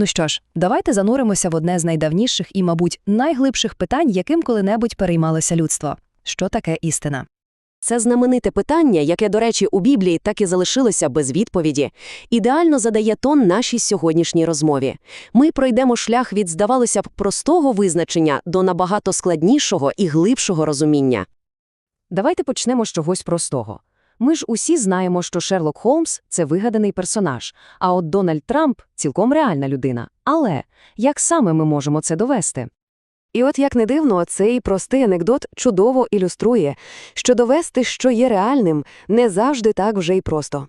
Ну що ж, давайте зануримося в одне з найдавніших і, мабуть, найглибших питань, яким коли-небудь переймалося людство. Що таке істина? Це знамените питання, яке, до речі, у Біблії так і залишилося без відповіді, ідеально задає тон нашій сьогоднішній розмові. Ми пройдемо шлях від, здавалося б, простого визначення до набагато складнішого і глибшого розуміння. Давайте почнемо з чогось простого. Ми ж усі знаємо, що Шерлок Холмс – це вигаданий персонаж, а от Дональд Трамп – цілком реальна людина. Але як саме ми можемо це довести? І от як не дивно, цей простий анекдот чудово ілюструє, що довести, що є реальним, не завжди так вже й просто.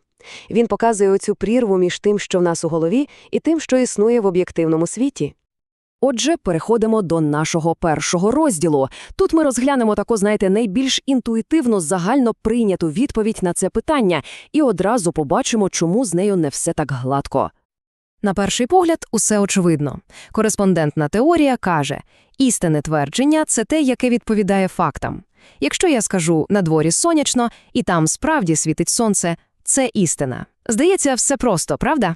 Він показує оцю прірву між тим, що в нас у голові, і тим, що існує в об'єктивному світі. Отже, переходимо до нашого першого розділу. Тут ми розглянемо таку, знаєте, найбільш інтуїтивно загально прийняту відповідь на це питання і одразу побачимо, чому з нею не все так гладко. На перший погляд, усе очевидно. Кореспондентна теорія каже, істинне твердження – це те, яке відповідає фактам. Якщо я скажу «на дворі сонячно» і там справді світить сонце, це істина. Здається, все просто, правда?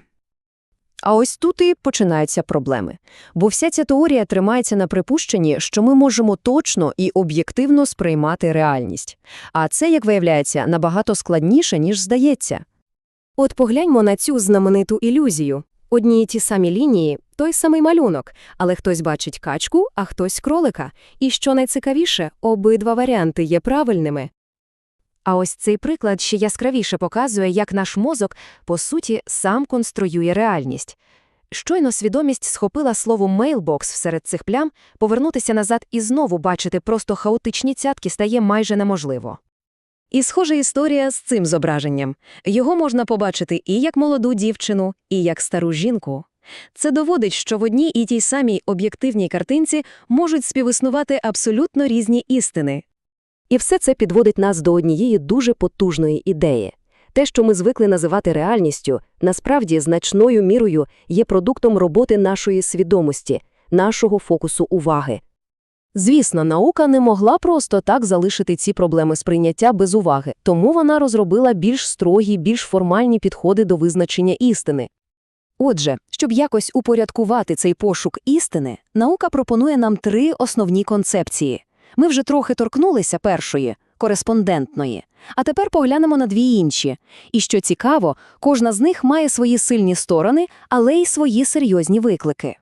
А ось тут і починаються проблеми. Бо вся ця теорія тримається на припущенні, що ми можемо точно і об'єктивно сприймати реальність. А це, як виявляється, набагато складніше, ніж здається. От погляньмо на цю знамениту ілюзію. Одні й ті самі лінії, той самий малюнок, але хтось бачить качку, а хтось кролика. І що найцікавіше, обидва варіанти є правильними. А ось цей приклад ще яскравіше показує, як наш мозок, по суті, сам конструює реальність. Щойно свідомість схопила слово «мейлбокс» всеред цих плям, повернутися назад і знову бачити просто хаотичні цятки стає майже неможливо. І схожа історія з цим зображенням. Його можна побачити і як молоду дівчину, і як стару жінку. Це доводить, що в одній і тій самій об'єктивній картинці можуть співіснувати абсолютно різні істини. І все це підводить нас до однієї дуже потужної ідеї. Те, що ми звикли називати реальністю, насправді значною мірою є продуктом роботи нашої свідомості, нашого фокусу уваги. Звісно, наука не могла просто так залишити ці проблеми сприйняття без уваги, тому вона розробила більш строгі, більш формальні підходи до визначення істини. Отже, щоб якось упорядкувати цей пошук істини, наука пропонує нам три основні концепції. Ми вже трохи торкнулися першої кореспондентної, а тепер поглянемо на дві інші. І що цікаво, кожна з них має свої сильні сторони, але й свої серйозні виклики.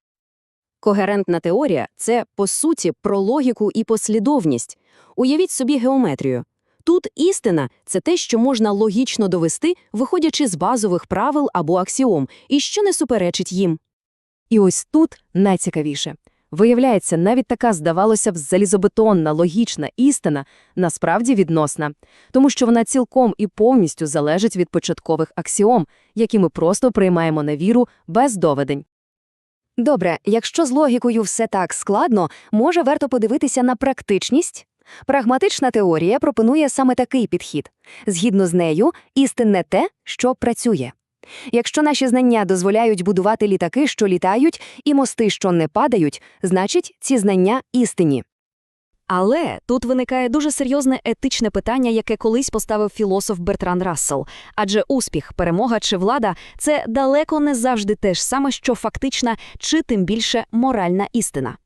Когерентна теорія це, по суті, про логіку і послідовність. Уявіть собі геометрію. Тут істина це те, що можна логічно довести, виходячи з базових правил або аксіом, і що не суперечить їм. І ось тут найцікавіше. Виявляється, навіть така, здавалося б, залізобетонна, логічна істина насправді відносна, тому що вона цілком і повністю залежить від початкових аксіом, які ми просто приймаємо на віру без доведень. Добре, якщо з логікою все так складно, може варто подивитися на практичність? Прагматична теорія пропонує саме такий підхід. Згідно з нею, істинне те, що працює. Якщо наші знання дозволяють будувати літаки, що літають, і мости, що не падають, значить, ці знання істинні. Але тут виникає дуже серйозне етичне питання, яке колись поставив філософ Бертран Рассел. Адже успіх, перемога чи влада це далеко не завжди те ж саме, що фактична чи тим більше моральна істина.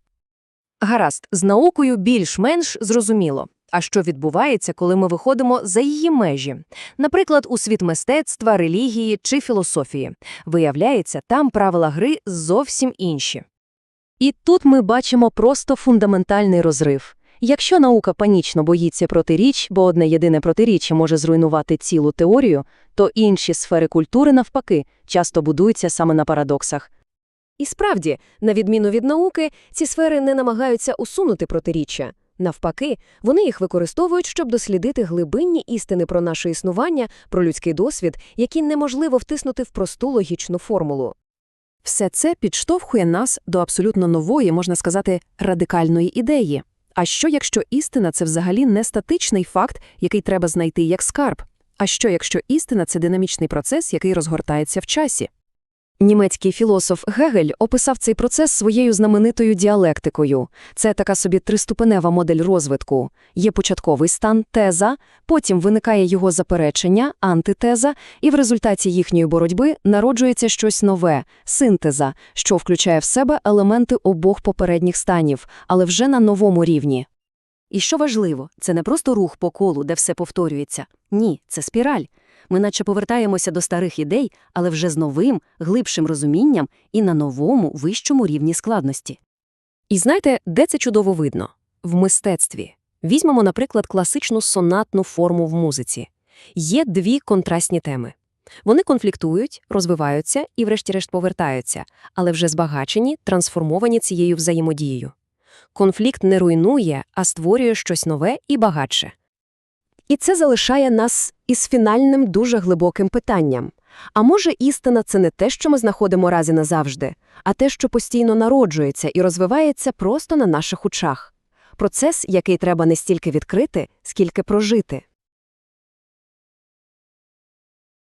Гаразд, з наукою більш-менш зрозуміло. А що відбувається, коли ми виходимо за її межі? Наприклад, у світ мистецтва, релігії чи філософії. Виявляється, там правила гри зовсім інші. І тут ми бачимо просто фундаментальний розрив. Якщо наука панічно боїться протиріч, бо одне єдине протиріччя може зруйнувати цілу теорію, то інші сфери культури, навпаки, часто будуються саме на парадоксах. І справді, на відміну від науки, ці сфери не намагаються усунути протиріччя. Навпаки, вони їх використовують, щоб дослідити глибинні істини про наше існування, про людський досвід, які неможливо втиснути в просту логічну формулу. Все це підштовхує нас до абсолютно нової, можна сказати, радикальної ідеї. А що, якщо істина це взагалі не статичний факт, який треба знайти як скарб? А що, якщо істина це динамічний процес, який розгортається в часі? Німецький філософ Гегель описав цей процес своєю знаменитою діалектикою. Це така собі триступенева модель розвитку. Є початковий стан – теза, потім виникає його заперечення – антитеза, і в результаті їхньої боротьби народжується щось нове – синтеза, що включає в себе елементи обох попередніх станів, але вже на новому рівні. І що важливо, це не просто рух по колу, де все повторюється. Ні, це спіраль. Ми наче повертаємося до старих ідей, але вже з новим, глибшим розумінням і на новому, вищому рівні складності. І знаєте, де це чудово видно? В мистецтві. Візьмемо, наприклад, класичну сонатну форму в музиці. Є дві контрастні теми. Вони конфліктують, розвиваються і врешті-решт повертаються, але вже збагачені, трансформовані цією взаємодією. Конфлікт не руйнує, а створює щось нове і багатше. І це залишає нас із фінальним дуже глибоким питанням. А може, істина – це не те, що ми знаходимо разі назавжди, а те, що постійно народжується і розвивається просто на наших очах. Процес, який треба не стільки відкрити, скільки прожити.